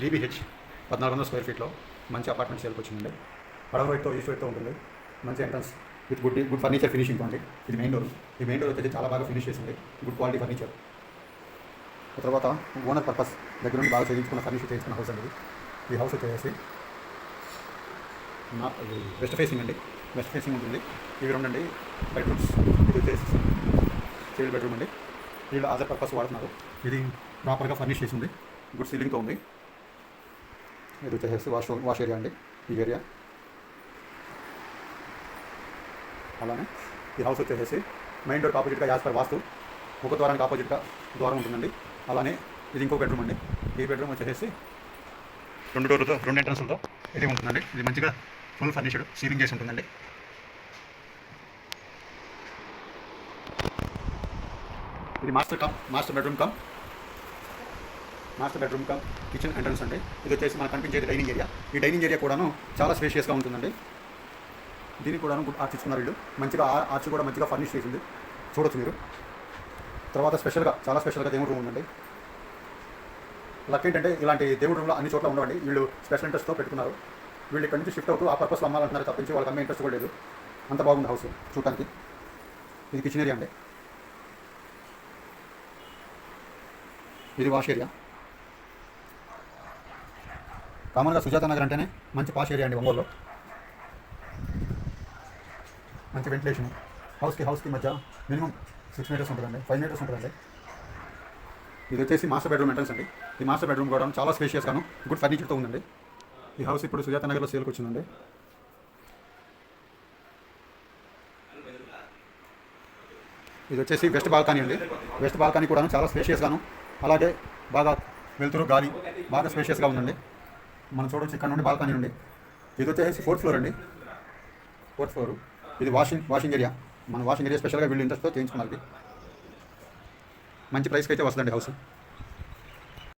Three BH పద్నాలుగు వందల square ఫీట్లో మంచి అపార్ట్మెంట్ సేల్కి వచ్చిందండి. పడవ వైట్తో ఈస్ట్ వైట్తో ఉంటుంది. మంచి entrance with good good furniture finishing అండి ఇది మెయిన్ డోర్. ఈ మెయిన్ డోర్ వచ్చేసి చాలా బాగా ఫినిష్ చేసింది. Good quality furniture. తర్వాత ఓనర్ పర్పస్ దగ్గర నుండి బాగా చేయించుకున్న ఫర్నిచర్ చేయించుకున్న హౌస్ అండి ఈ హౌస్ వచ్చేసి నా వెస్ట్ ఫేసింగ్ అండి. వెస్ట్ ఫేసింగ్ ఉంటుంది. ఇవి రెండండి బెడ్రూమ్స్. ఇది వచ్చేసి సింగిల్ బెడ్రూమ్ అండి. వీళ్ళు అదర్ పర్పస్ వాడుతున్నారు. ఇది ప్రాపర్గా ఫర్నిష్ చేసి ఉంది గుడ్ సీలింగ్తో ఉంది. ఇది వచ్చేసి వాష్ వాష్ ఏరియా అండి ఈ ఏరియా. అలానే ఈ హౌస్ వచ్చేసి మెయిన్ డోర్కి ఆపోజిట్గా యాజ్ పర్ వాస్తు ఒక ద్వారానికి ఆపోజిట్గా ద్వారం ఉంటుందండి. అలానే ఇది ఇంకో బెడ్రూమ్ అండి. ఈ బెడ్రూమ్ వచ్చేసి రెండు డోర్లతో రెండు ఎంట్రన్స్లతో ఇది ఉంటుందండి. ఇది మంచిగా ఫుల్ ఫర్నిషడ్ సీలింగ్ చేసి ఉంటుందండి. ఇది master cum master bedroom cum master bedroom cum kitchen entrance అండి. ఇది వచ్చేసి మనకు కనిపించేది డైనింగ్ ఏరియా. ఈ డైనింగ్ ఏరియా కూడాను చాలా స్పేషియస్గా ఉంటుందండి. దీనికి కూడాను గుడ్ ఆర్చ్ ఇచ్చుకున్నారు వీళ్ళు. మంచిగా ఆర్చ్ కూడా మంచిగా ఫర్నిష్ చేసింది. చూడొచ్చు మీరు. తర్వాత స్పెషల్గా చాలా స్పెషల్గా దేవుడు రూమ్ ఉందండి. లక్ ఏంటంటే ఇలాంటి దేవుడు రూమ్లో అన్ని చోట్ల ఉండవండి. వీళ్ళు స్పెషల్ ఇంట్రెస్ట్తో పెట్టుకున్నారు. వీళ్ళు ఇక్కడ నుంచి షిఫ్ట్ అవుతూ ఆ పర్పస్లో అమ్మాలంటున్నారు తప్పించి వాళ్ళకి అమ్మే ఇంట్రెస్ట్ కూడా లేదు. అంత బాగుంది హౌస్ చూడటానికి. ఇది కిచెన్ ఏరియా అండి. ఇది వాష్ ఏరియా కామన్గా సుజాత నగర్ అంటేనే మంచి పాష్ ఏరియా అండి ఒంగోలులో. మంచి వెంటిలేషన్ హౌస్కి హౌస్కి మధ్య మినిమం సిక్స్ మీటర్స్ ఉంటుందండి ఫైవ్ మీటర్స్ ఉంటుందండి. ఇది వచ్చేసి మాస్టర్ బెడ్రూమ్ ఎంట్రన్స్ అండి. ఈ మాస్టర్ బెడ్రూమ్ కూడా చాలా స్పేషియస్గాను గుడ్ ఫర్నిచర్తో ఉందండి. ఈ హౌస్ ఇప్పుడు సుజాత నగర్లో సేల్కి వచ్చిందండి. ఇది వచ్చేసి వెస్ట్ బాల్కనీ అండి. వెస్ట్ బాల్కనీ కూడా చాలా స్పేషియస్గాను అలాగే బాగా వెలుతురు గాలి బాగా స్పేషియస్గా ఉందండి. మనం చూడవచ్చు ఇక్కడ నుండి బాల్కనీ ఉంది ఇది వచ్చేసి ఫోర్త్ ఫ్లోర్ అండి. ఫోర్త్ ఫ్లోర్ ఇది వాషింగ్ వాషింగ్ ఏరియా మన వాషింగ్ ఏరియా స్పెషల్గా వీళ్ళు ఇంట్రెస్ట్తో చేయించుకున్నారు మంచి ప్రైస్కి అయితే వస్తుందండి హౌస్